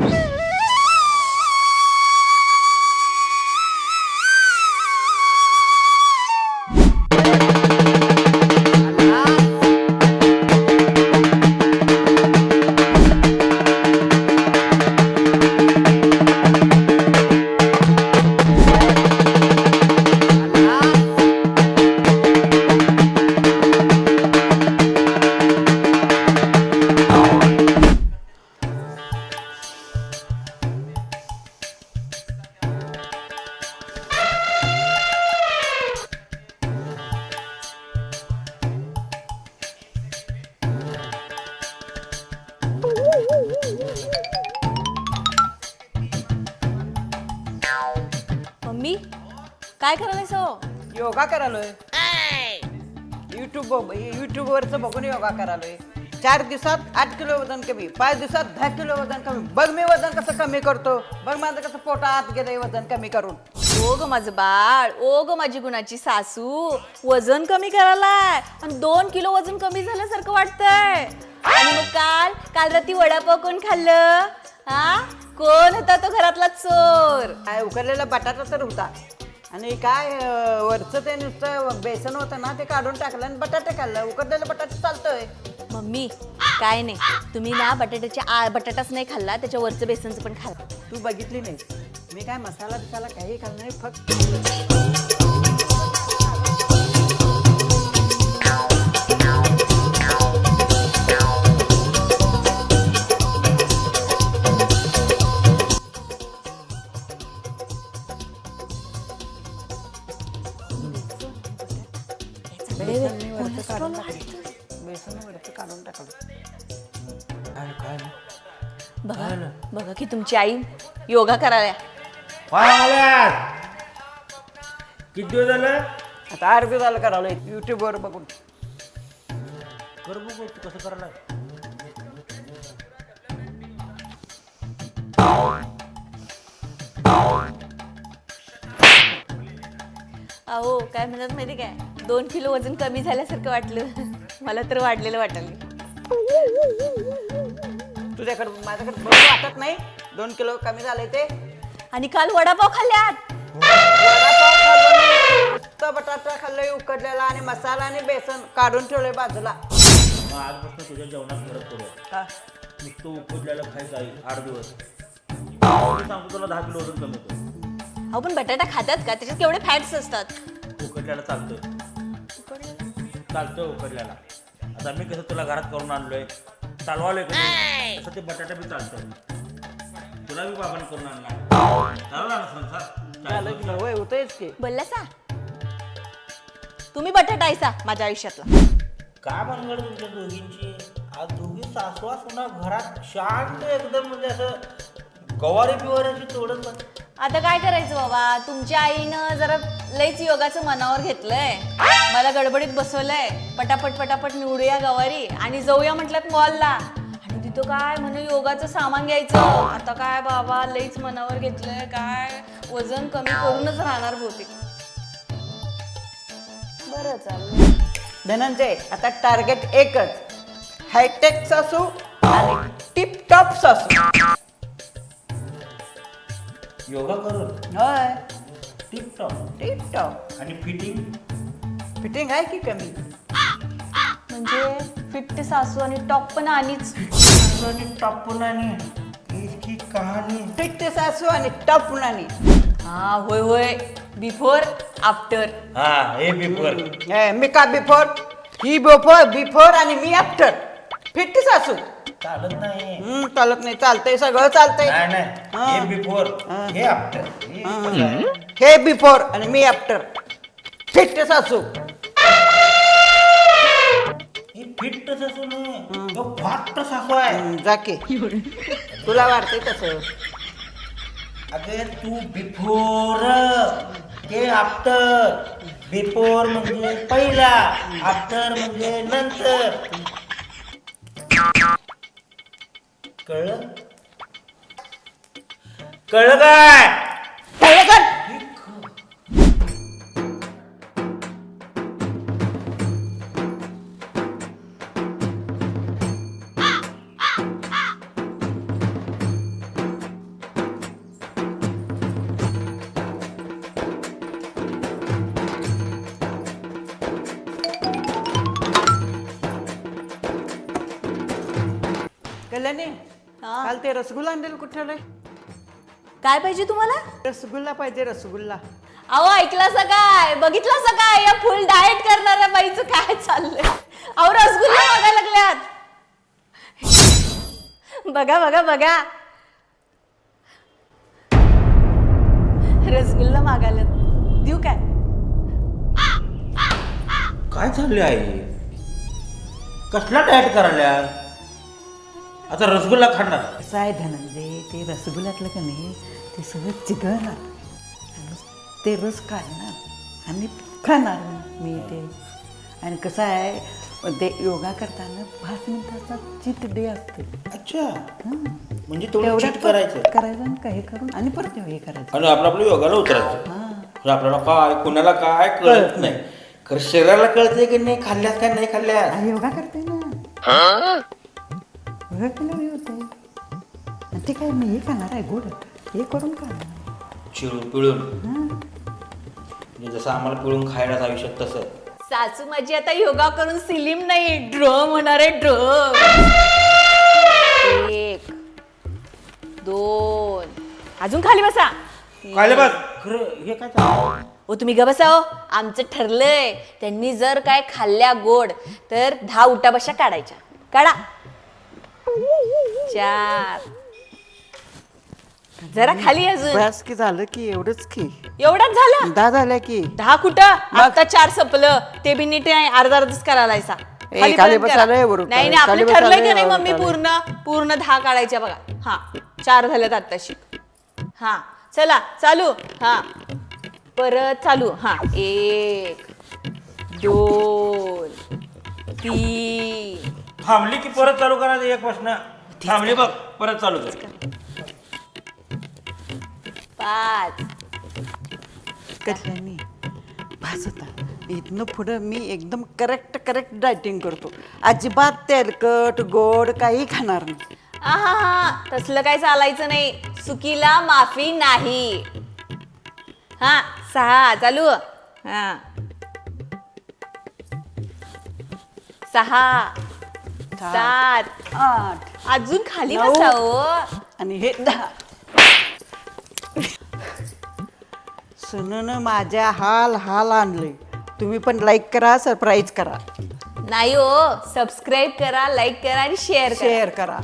Mummy काय करायलायस हो? योगा करालोय युट्यूब युट्यूब वरच बघून योगा करालोय चार दिवसात आठ किलो वजन कमी पाच दिवसात दहा किलो वजन कमी. बघ मी वजन कसं कमी करतो. बघ माझं कसं पोटा आत गेलंय वजन कमी करून. ओ ग माझं बाळ ओ ग माझी गुणाची सासू. वजन कमी करायलाय. आणि दोन किलो वजन कमी झाल्यासारखं वाटतंय. आणि मग काल काल रात्री वडापाव कोण खाल्लं? हा? कोण होता तो घरातला चोर? काय उकडलेला बटाटा तर होता. आणि काय अं, वरचं ते नुसतं बेसन होतं ना ते काढून टाकलं आणि बटाटे खाल्लं. उकडलेलं बटाटा चालतोय. मम्मी काय नाही. तुम्ही ना बटाट्याचे आ बटाटाच नाही खाल्ला त्याच्या वरचं बेसनचं पण खाल्ला. तू बघितली नाही मी काय मसाला बिसाला काही खाल्लं नाही फक्त बघा बघा की तुमची आई योगा करायला किती दिवस झालं? आता आठ दिवस झालं करावलं युट्यूबवर बघून. कर बघू तू कसं करायला? अहो काय म्हणत माहिती काय? दोन किलो वजन कमी झाल्यासारखं वाटलं. मला तर वाढलेलं वाटलं तुझ्याकडे माझ्याकडे बरोबर वाटत नाही. दोन किलो कमी झाले ते. आणि काल वडापाव खाल्ल्यात. वडापाव खाल्लो मी, नुसतं बटाटा खाल्लंय उकडलेला आणि मसाला आणि बेसन काढून ठेवलंय बाजूला. मग आजपासून तुझ्या जेवणात फरक हा. नुसतं उकडल्याला खायचं आहे आठ दिवस. मी सांगतो तुला दहा किलो वजन कमी होतं. अहो पण बटाटा खातात का? त्याच्यात केवढे फॅट्स असतात. उकडल्याला चालतंय. चालतंय उकडल्याला आता मी कसं तुला घरात करून आणलोय? चालवालोय कसं तसं ते बटाटा बी चालतंय तुला बी बाबाने करून आणला. चालवला ना संसार? होय होतंयच की. बोलला सा. तुम्ही बटाटा ऐसा माझ्या आयुष्यातला. का भानगड तुमच्या दोघींची? आज दोघी सासवा सुना घरात शांत एकदम म्हणजे असं गवारी बिवारीची तोडत नाही. आता काय करायचं बाबा? तुमच्या आईनं जरा लईच योगाचं मनावर घेतलंय. मला गडबडीत बसवलंय. पटापट पटापट निवडूया गवारी आणि जाऊया म्हटलं मॉलला. आणि तिथं काय म्हणे योगाचं सामान घ्यायचं. आता काय बाबा लईच मनावर घेतलंय काय? वजन कमी करूनच राहणार बहुतेक. बरं चाललं. धनंजय आता टार्गेट एकच. हायटेक सासू आणि टिप टॉप सासू. योगा करून होय. टिप टॉप टिप टॉप आणि फिटिंग. फिटिंग आहे की कमी? म्हणजे फिफ्ट सासू आणि टॉप पण आणीच. आणि टापून आणि. इसकी कहाणी. फिट सासू आणि टॉप नानी हा होय होय. बिफोर आफ्टर हा हे बिफोर मी का बिफोर ही बिफोर बिफोर आणि मी आफ्टर फिट सासू. चालत नाही. हम्म, चालत नाही. चालतंय सगळं चालतंय. नाही नाही. हा. बिफोर हा. हे आफ्टर हे कसं? आहे? हे बिफोर आणि मी आफ्टर फिट सासू. हे फिट सासू नाही तो सासू आहे. हम्म, जा की. तुला वाटतंय तसं. अगे तू बिफोर हे आफ्टर बिफोर म्हणजे पहिला आफ्टर म्हणजे नंतर. कळलं कळलं काय कळलं कर कळलं नाही हा. काल ते रसगुल्ला आणलेलं कुठे ठेवलंय? काय पाहिजे तुम्हाला? रसगुल्ला पाहिजे रसगुल्ला. अहो ऐकलं काय? बघितलं काय? या फुल डाएट करणाऱ्या बाईचं काय चाललंय? अहो रसगुल्ला मागायला लागल्यात. बघा बघा बघा. रसगुल्ला मागायला देऊ काय? काय चालले आई? कसला डाएट करायला आता रसगुल्ला खाणार. कसं आहे धनंजय? ते रसगुल्ल्यातलं का नाही ते सगळं चिघळणार. आणि ते रस काढणार. आणि खाणार मी ते. आणि कसं आहे ते योगा करताना पाच मिनिटाचा चित डे असते. अच्छा. म्हणजे तेवढं तेवढ्यात करायचं. करायचं आणि काही करून आणि परत हे करायचं. आणि आपलं आपलं योगाला उतरायचं. हां. आपल्याला काय कुणाला काय कळत नाही. खरं शरीराला कळतंय की नाही खाल्ल्यात काय नाही खाल्ल्यात आणि योगा करते ना. हे होते ते काय मी हे खाणार आहे गोड? हे करून खाणार चिळून पिळून. हां. म्हणजे जसं आम्हाला पिळून आयुष्यात तसं. सासू माझी आता योगा करून सिलीम नाही ड्रम होणार आहे ड्रम. एक दोन. अजून खाली बसा. बघ खरं हे काय चाललंय? ओ तुम्ही ग बसा हो आमचं ठरलंय. त्यांनी जर काय खाल्ल्या गोड तर दहा उठाबशा काढायच्या. काढा. चार. जरा खाली अजून. बस की झालं की एवढंच की. एवढंच झालं? दहा झाल्या की. दहा कुठं? आता चार संपलं. ते बी नीट नाही अर्धा अर्धच करायलायचा ए, खाली खाली पर्यंत बसायला करा. ये बरोबर. नाही नाही खाली. आपलं ठरलंय का नाही बरोबर, मम्मी. पूर्ण पूर्ण दहा काढायच्या बघा. हा चार झाल्यात आत्ताशी हा चला चालू. हा परत चालू. हा एक दोन तीन थांबली की परत चालू करायचं एक प्रश्न. थांबली बघ परत चालू कर. पाच. कल्याणी भास होता. इथनं पुढं मी एकदम करेक्ट करेक्ट डायटिंग करतो. अजिबात तेलकट गोड काही खाणार नाही. आहा हा तसलं काय चालायचं नाही. चुकीला माफी नाही. हा सहा चालू. हा. सहा. सात आठ अजून खाली नऊ. बसा हो आणि हे दहा. सुननं माझ्या हाल हाल आणले. तुम्ही पण लाईक करा सरप्राईज करा. नाही हो सबस्क्राईब करा लाईक करा आणि शेअर करा. शेअर करा.